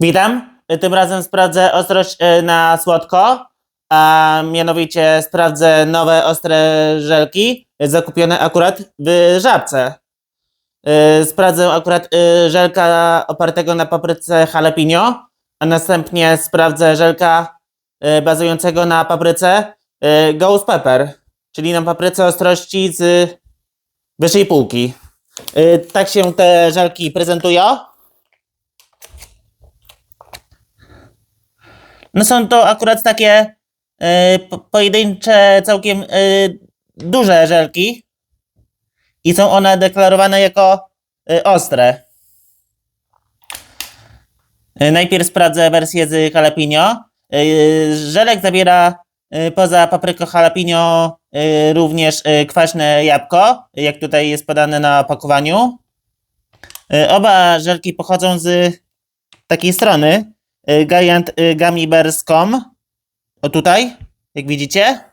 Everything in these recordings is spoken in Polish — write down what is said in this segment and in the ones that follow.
Witam. Tym razem sprawdzę ostrość e, na słodko, a mianowicie sprawdzę nowe ostre żelki zakupione akurat w Żabce. E, Sprawdzę akurat e, żelka opartego na papryce jalapeno, a następnie sprawdzę żelka bazującego na papryce Ghost Pepper, czyli na papryce ostrości z wyższej półki. Tak się te żelki prezentują. No są to akurat takie po- pojedyncze, całkiem e, duże żelki i są one deklarowane jako e, ostre. E, Najpierw sprawdzę wersję z jalapeno. E, Żelek zawiera e, poza papryką jalapeno e, również e, kwaśne jabłko, jak tutaj jest podane na opakowaniu. E, Oba żelki pochodzą z takiej strony, y, giantgummibears.com. O tutaj, jak widzicie.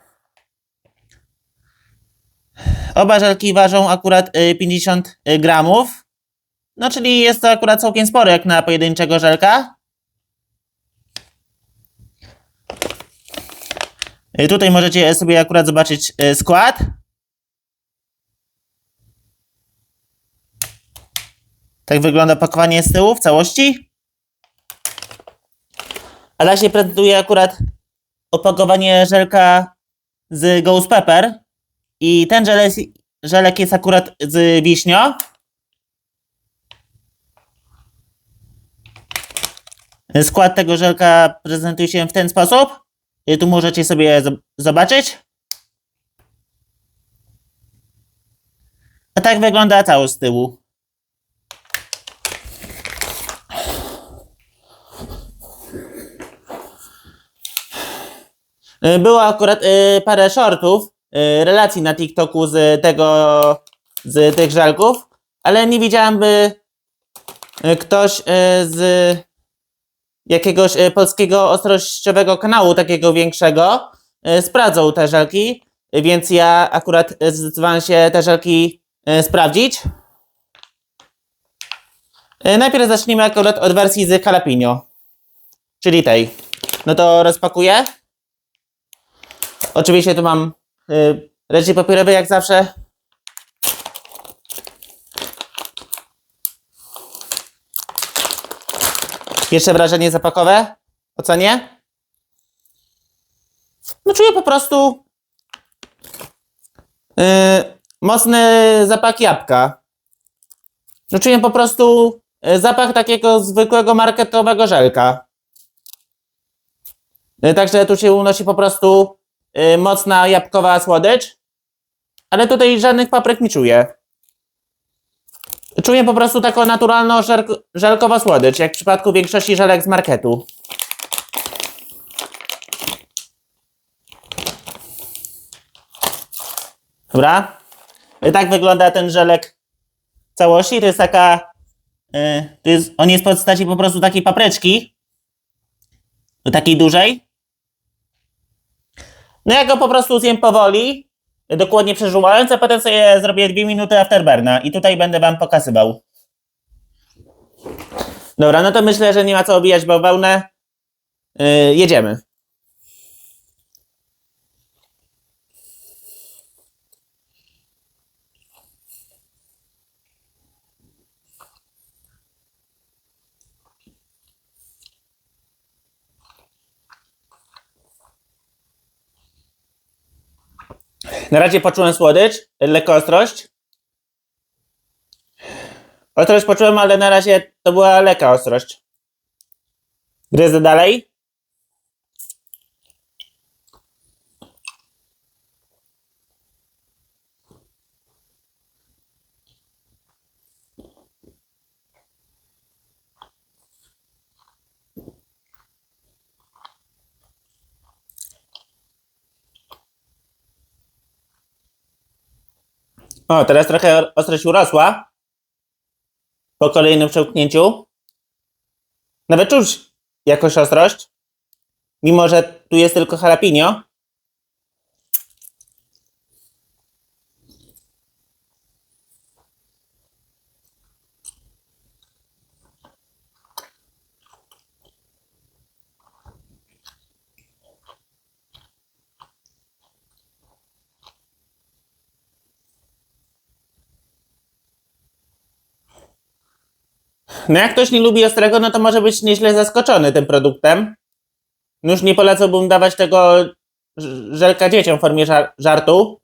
Oba żelki ważą akurat y, 50 gramów. No, czyli jest to akurat całkiem sporo jak na pojedynczego żelka. Tutaj możecie sobie akurat zobaczyć skład. Tak wygląda opakowanie z tyłu w całości. A się prezentuje akurat opakowanie żelka z Ghost Pepper. I ten żelek, żelek jest akurat z wiśnią. Skład tego żelka prezentuje się w ten sposób. I tu możecie sobie zob- zobaczyć. A tak wygląda cały z tyłu. Było akurat y, parę shortów, y, relacji na TikToku z tego, z tych żelków, ale nie widziałem, by ktoś z jakiegoś polskiego ostrościowego kanału, takiego większego, sprawdzał te żelki, więc ja akurat zdecydowałem się te żelki sprawdzić. Najpierw zacznijmy akurat od wersji z jalapeno, czyli tej. No to rozpakuję. Oczywiście tu mam y, ręcznik papierowy jak zawsze. Pierwsze wrażenie zapakowe? Ocenię? No czuję po prostu y, mocny zapach jabłka. No czuję po prostu y, zapach takiego zwykłego marketowego żelka. Y, Także tu się unosi po prostu mocna jabłkowa słodycz, ale tutaj żadnych papryk nie czuję. Czuję po prostu taką naturalną żelk- żelkową słodycz, jak w przypadku większości żelek z marketu. Dobra. Y, Tak wygląda ten żelek w całości. To jest taka. y, To jest, on jest w postaci po prostu takiej papryczki. Takiej dużej. No ja go po prostu zjem powoli, dokładnie przeżuwając, a potem sobie zrobię dwie minuty afterburna i tutaj będę wam pokazywał. Dobra, no to myślę, że nie ma co obijać bawełnę. Yy, jedziemy. Na razie poczułem słodycz, lekko ostrość. Ostrość poczułem, ale na razie to była lekka ostrość. Gryzę dalej. O, teraz trochę ostrość urosła. Po kolejnym przełknięciu. Nawet czuć jakąś ostrość. Mimo, że tu jest tylko jalapeno. No jak ktoś nie lubi ostrego, no to może być nieźle zaskoczony tym produktem. No Już nie polecałbym dawać tego żelka dzieciom w formie żar- żartu.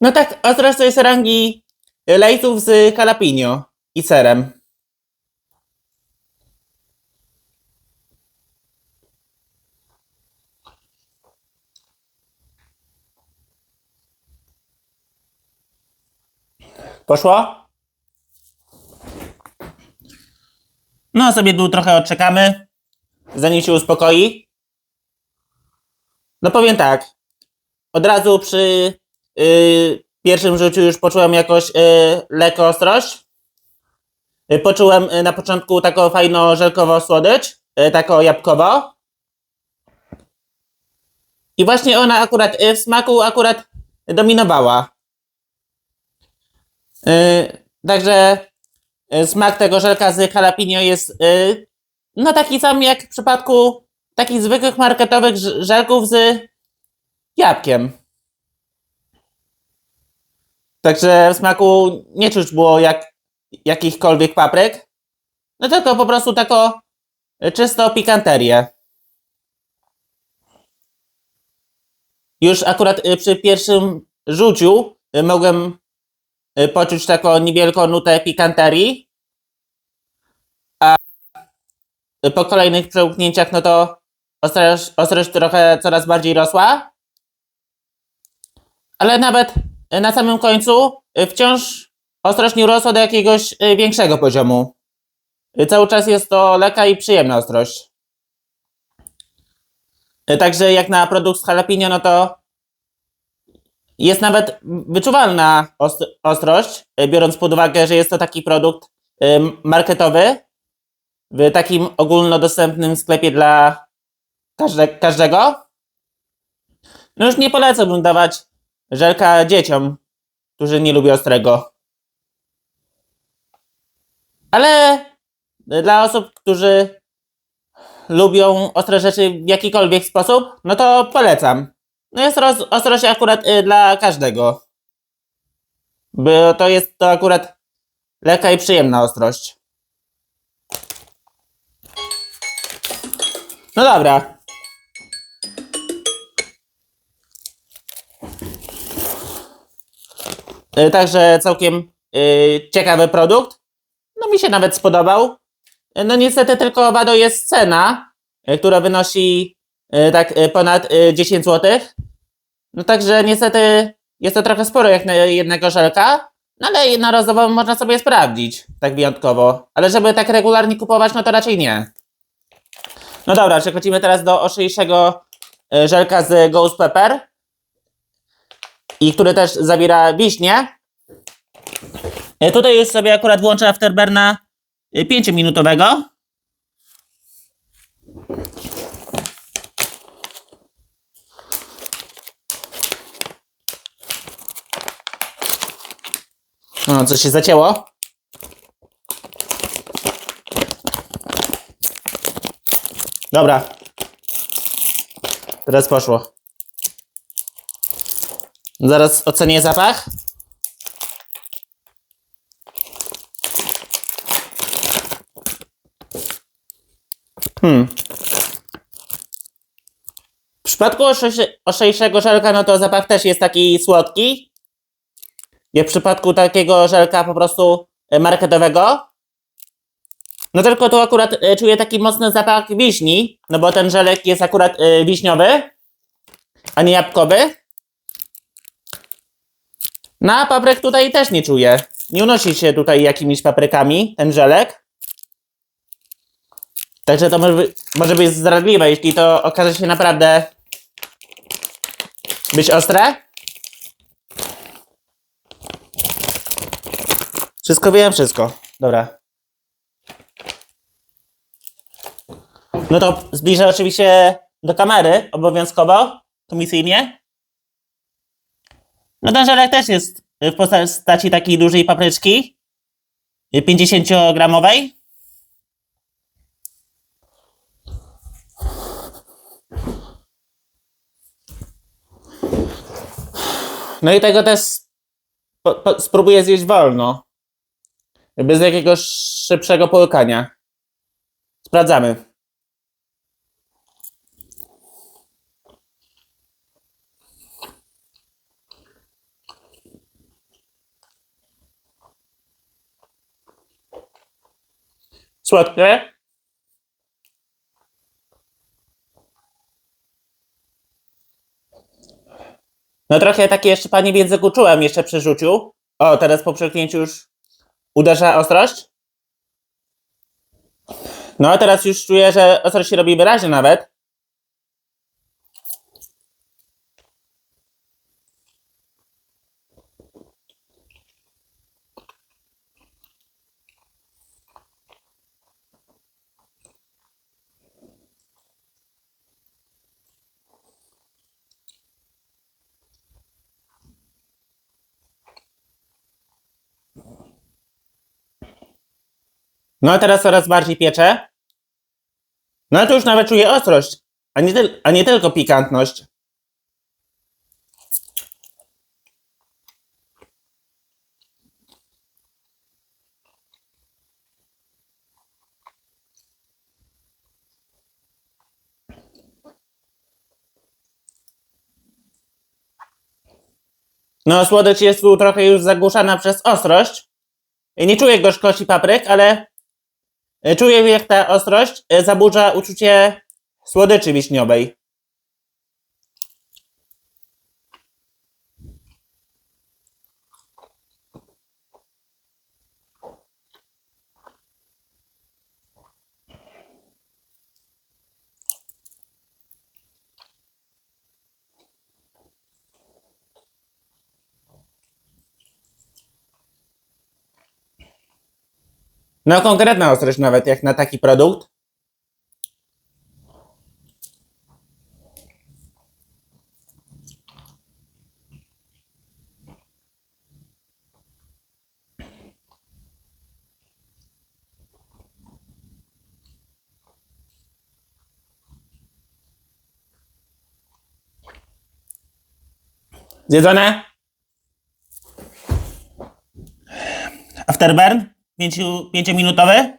No tak, ostrość to jest rangi lejców z jalapeno i serem. Poszło? No sobie tu trochę odczekamy, zanim się uspokoi. No powiem tak, od razu przy y, pierwszym rzuciu już poczułem jakoś y, lekko ostrość. Y, poczułem y, na początku taką fajną żelkową słodycz, y, taką jabłkowo. I właśnie ona akurat w smaku akurat dominowała. Także smak tego żelka z jalapeno jest no taki sam jak w przypadku takich zwykłych marketowych żelków z jabłkiem. Także w smaku nie czuć było jak jakichkolwiek papryk. No tylko po prostu taką y, czysto pikanterię. Już akurat y, przy pierwszym rzuciu y, mogłem poczuć taką niewielką nutę pikanterii. A po kolejnych przełknięciach, no to ostrość, ostrość trochę coraz bardziej rosła. Ale nawet na samym końcu wciąż ostrość nie urosła do jakiegoś y, większego poziomu. Y, Cały czas jest to lekka i przyjemna ostrość. Y, Także jak na produkt z jalapeno, no to jest nawet wyczuwalna ost- ostrość, biorąc pod uwagę, że jest to taki produkt marketowy w takim ogólnodostępnym sklepie dla każde, każdego. No już nie polecałbym dawać żelka dzieciom, którzy nie lubią ostrego. Ale dla osób, którzy lubią ostre rzeczy w jakikolwiek sposób, no to polecam. No jest roz, ostrość akurat y, dla każdego. Bo to jest to akurat lekka i przyjemna ostrość. No dobra. Y, Także całkiem y, ciekawy produkt. No mi się nawet spodobał. No niestety tylko wado jest cena, y, która wynosi y, tak y, ponad y, 10 zł. No także niestety jest to trochę sporo jak na jednego żelka, no ale jednorazowo można sobie sprawdzić, tak wyjątkowo. Ale żeby tak regularnie kupować, no to raczej nie. No dobra, przechodzimy teraz do oszyjszego y, żelka z Ghost Pepper. I który też zawiera wiśnie. Y, Tutaj już sobie akurat włączę Afterburna 5-minutowego. No, coś się zacięło. Dobra. Teraz poszło. Zaraz ocenię zapach. Hmm. W przypadku oszyjszego żelka, no to zapach też jest taki słodki. Jak w przypadku takiego żelka po prostu e, marketowego. No tylko tu akurat e, czuję taki mocny zapach wiśni, no bo ten żelek jest akurat e, wiśniowy, a nie jabłkowy. No a papryk tutaj też nie czuję. Nie unosi się tutaj jakimiś paprykami ten żelek. Także to może, może być zdradliwe, jeśli to okaże się naprawdę być ostre. Wszystko wiem, wszystko. Dobra. No to zbliżę oczywiście do kamery, obowiązkowo, komisyjnie. No ten żelek też jest w postaci takiej dużej papryczki. 50-gramowej. No i tego też po, po, spróbuję zjeść wolno. Bez jakiegoś szybszego połykania. Sprawdzamy. Słodkie? No trochę takie jeszcze pani języku czułem jeszcze przy rzuciu. O, teraz po przeklęciu już uderza ostrość. No, teraz już czuję, że ostrość się robi wyraźnie nawet. No, a teraz coraz bardziej piecze. No, ale to już nawet czuję ostrość, a nie, a nie tylko pikantność. No, słodycz jest tu trochę już zagłuszana przez ostrość. Nie czuję gorzkości papryk, ale czuję jak ta ostrość e, zaburza uczucie słodyczy wiśniowej. No, konkretna ostrość nawet jak na taki produkt. Zjedzone? Afterburn? Pięciu, pięciominutowy?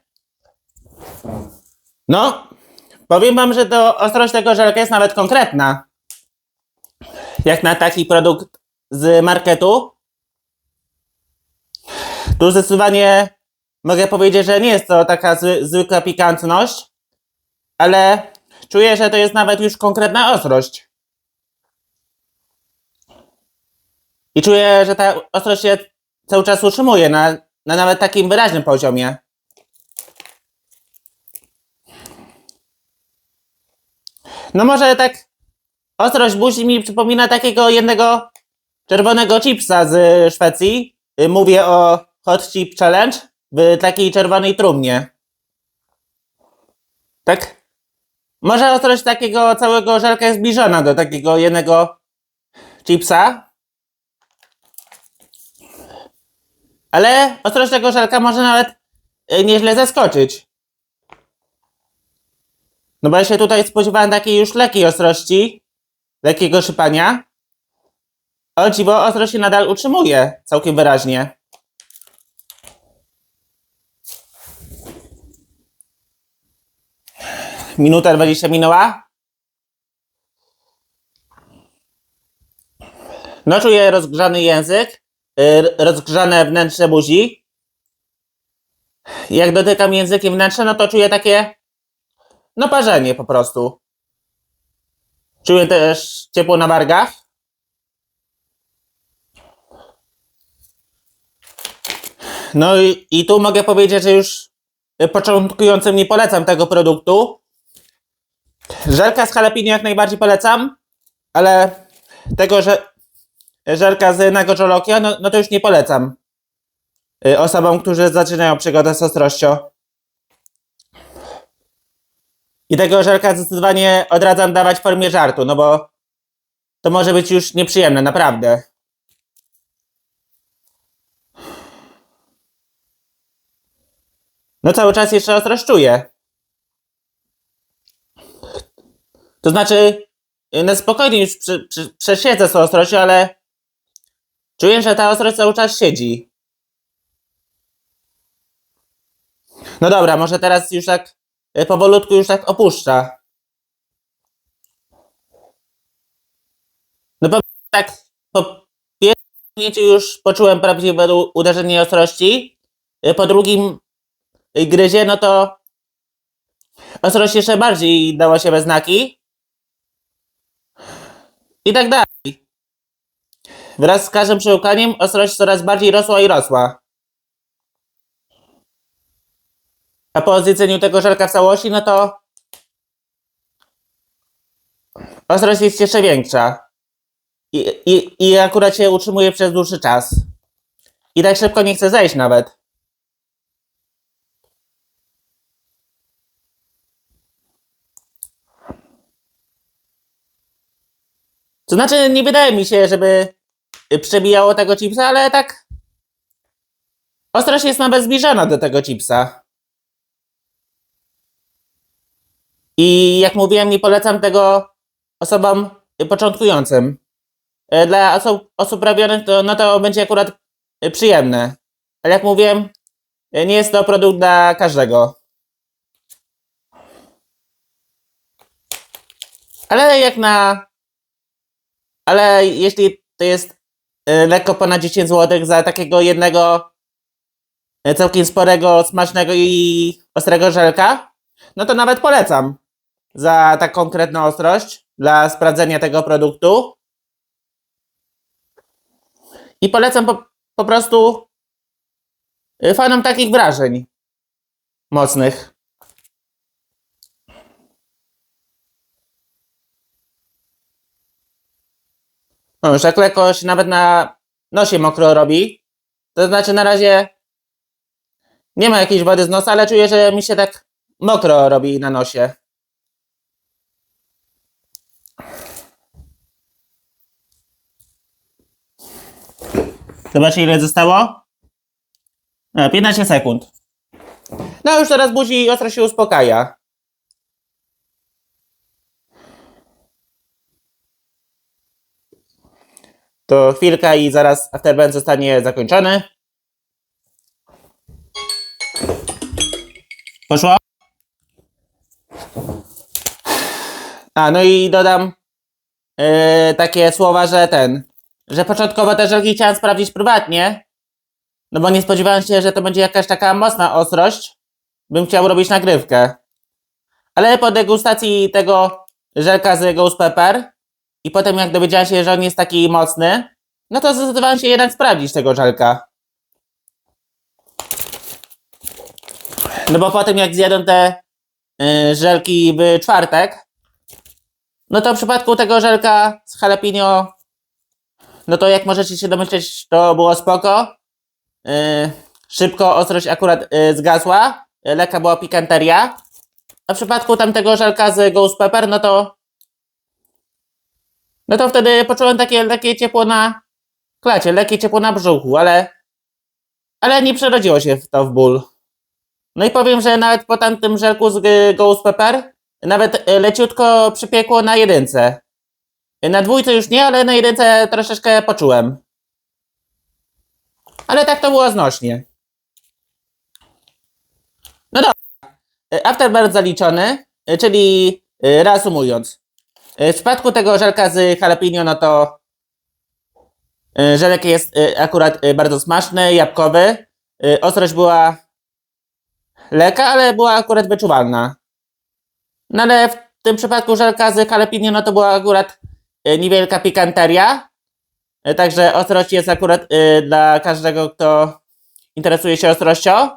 No, powiem wam, że to ostrość tego żelka jest nawet konkretna. Jak na taki produkt z marketu. Tu zdecydowanie mogę powiedzieć, że nie jest to taka zwy, zwykła pikantność, ale czuję, że to jest nawet już konkretna ostrość. I czuję, że ta ostrość się cały czas utrzymuje na, na nawet takim wyraźnym poziomie. No może tak ostrość buzi mi przypomina takiego jednego czerwonego chipsa z Szwecji. Y, Mówię o Hot Chip Challenge w takiej czerwonej trumnie. Tak? Może ostrość takiego całego żelka jest zbliżona do takiego jednego chipsa. Ale ostrość tego żelka może nawet y, nieźle zaskoczyć. No bo ja się tutaj spodziewałem takiej już lekkiej ostrości, lekkiego szypania. O dziwo, ostrość się nadal utrzymuje całkiem wyraźnie. Minuta 20 minęła. No czuję rozgrzany język, rozgrzane wnętrze buzi. Jak dotykam językiem wnętrza, no to czuję takie no parzenie po prostu. Czuję też ciepło na wargach. No i, i tu mogę powiedzieć, że już początkującym nie polecam tego produktu. Żelka z jalapeno jak najbardziej polecam, ale tego, że żelka z Jolokia, no, no to już nie polecam. y, Osobom, którzy zaczynają przygodę z ostrością. I tego żelka zdecydowanie odradzam dawać w formie żartu, no bo to może być już nieprzyjemne, naprawdę. No cały czas jeszcze ostrość czuję. To znaczy, y, no spokojnie już przesiedzę z ostrością, ale czuję, że ta ostrość cały czas siedzi. No dobra, może teraz już tak y, powolutku już tak opuszcza. No po tak po pierwszym już poczułem prawdziwe uderzenie ostrości. Y, Po drugim gryzie, no to ostrość jeszcze bardziej dała się we znaki. I tak dalej. Wraz z każdym przełkaniem ostrość coraz bardziej rosła i rosła. A po zjedzeniu tego żelka w całości, no to ostrość jest jeszcze większa. I, i, I akurat się utrzymuje przez dłuższy czas. I tak szybko nie chce zejść nawet. To znaczy, nie wydaje mi się, żeby przebijało tego chipsa, ale tak. Ostrość jest nawet zbliżona do tego chipsa. I jak mówiłem, nie polecam tego osobom początkującym. E, Dla osób, osób to, no to będzie akurat przyjemne. Ale jak mówiłem, e, nie jest to produkt dla każdego. Ale jak na. Ale jeśli to jest lekko ponad 10 zł za takiego jednego e, całkiem sporego, smacznego i ostrego żelka, no to nawet polecam za tak konkretną ostrość dla sprawdzenia tego produktu. I polecam po, po prostu y, fanom takich wrażeń mocnych. No już jak lekko nawet na nosie mokro robi, to znaczy na razie nie ma jakiejś wody z nosa, ale czuję, że mi się tak mokro robi na nosie. Zobaczcie ile zostało. E, 15 sekund. No już teraz buzi ostro się uspokaja. To chwilka i zaraz afterburn zostanie zakończony. Poszło? A, no i dodam e, takie słowa, że ten, że początkowo te żelki chciałem sprawdzić prywatnie, no bo nie spodziewałem się, że to będzie jakaś taka mocna ostrość. Bym chciał robić nagrywkę. Ale po degustacji tego żelka z Ghost Pepper i potem jak dowiedziałem się, że on jest taki mocny, no to zdecydowałem się jednak sprawdzić tego żelka. No bo potem jak zjadłem te y, żelki w czwartek, no to w przypadku tego żelka z jalapeno no to jak możecie się domyśleć, to było spoko. Yy, szybko ostrość akurat yy, zgasła. Yy, lekka była pikanteria. A w przypadku tamtego żelka z Ghost Pepper, no to no to wtedy poczułem takie lekkie ciepło na klacie, lekkie ciepło na brzuchu, ale ale nie przerodziło się to w ból. No i powiem, że nawet po tamtym żelku z y, Ghost Pepper nawet y, leciutko przypiekło na jedynce. Na dwójce już nie, ale na jedynce troszeczkę poczułem. Ale tak to było znośnie. No dobra. Afterbird zaliczony, czyli y, reasumując. Y, W przypadku tego żelka z jalapeno, no to y, żelek jest y, akurat bardzo smaczny, jabłkowy. Ostrość była lekka, ale była akurat wyczuwalna. No ale w tym przypadku żelka z jalapeno, no to była akurat niewielka pikanteria. Także ostrość jest akurat dla każdego, kto interesuje się ostrością.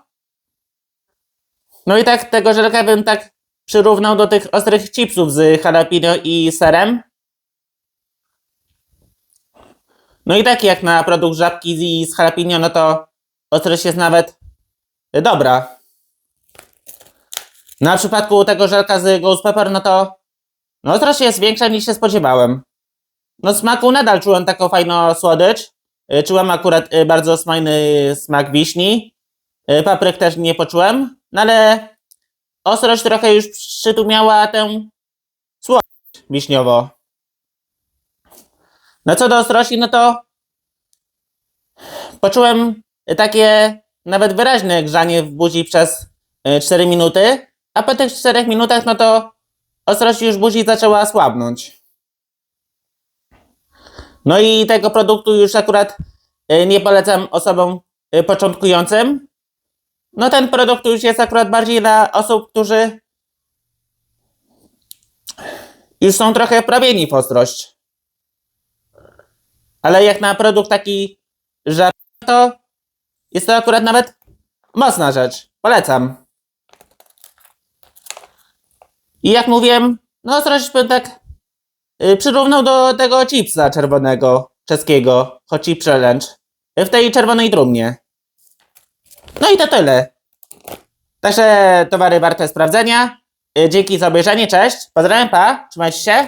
No i tak tego żelka bym tak przyrównał do tych ostrych chipsów z jalapeno i serem. No i tak jak na produkt żabki z jalapeno, no to ostrość jest nawet dobra. Na przypadku tego żelka z Ghost Pepper, no to no ostrość jest większa niż się spodziewałem. No smaku nadal czułem taką fajną słodycz. Y, Czułem akurat y, bardzo smaczny smak wiśni. Y, Papryk też nie poczułem, no ale ostrość trochę już przytłumiała tę słodycz wiśniowo. No co do ostrości, no to poczułem takie nawet wyraźne grzanie w buzi przez y, 4 minuty, a po tych 4 minutach, no to ostrość już buzi zaczęła słabnąć. No i tego produktu już akurat y, nie polecam osobom y, początkującym. No ten produkt już jest akurat bardziej dla osób, którzy już są trochę wprawieni w ostrość. Ale jak na produkt taki żar, to jest to akurat nawet mocna rzecz. Polecam. I jak mówiłem, no ostrość bym tak y, przyrównał do tego chipsa czerwonego, czeskiego, choć chip challenge, w tej czerwonej trumnie. No i to tyle. Także towary warte sprawdzenia. Y, Dzięki za obejrzenie, cześć. Pozdrawiam, pa, trzymajcie się.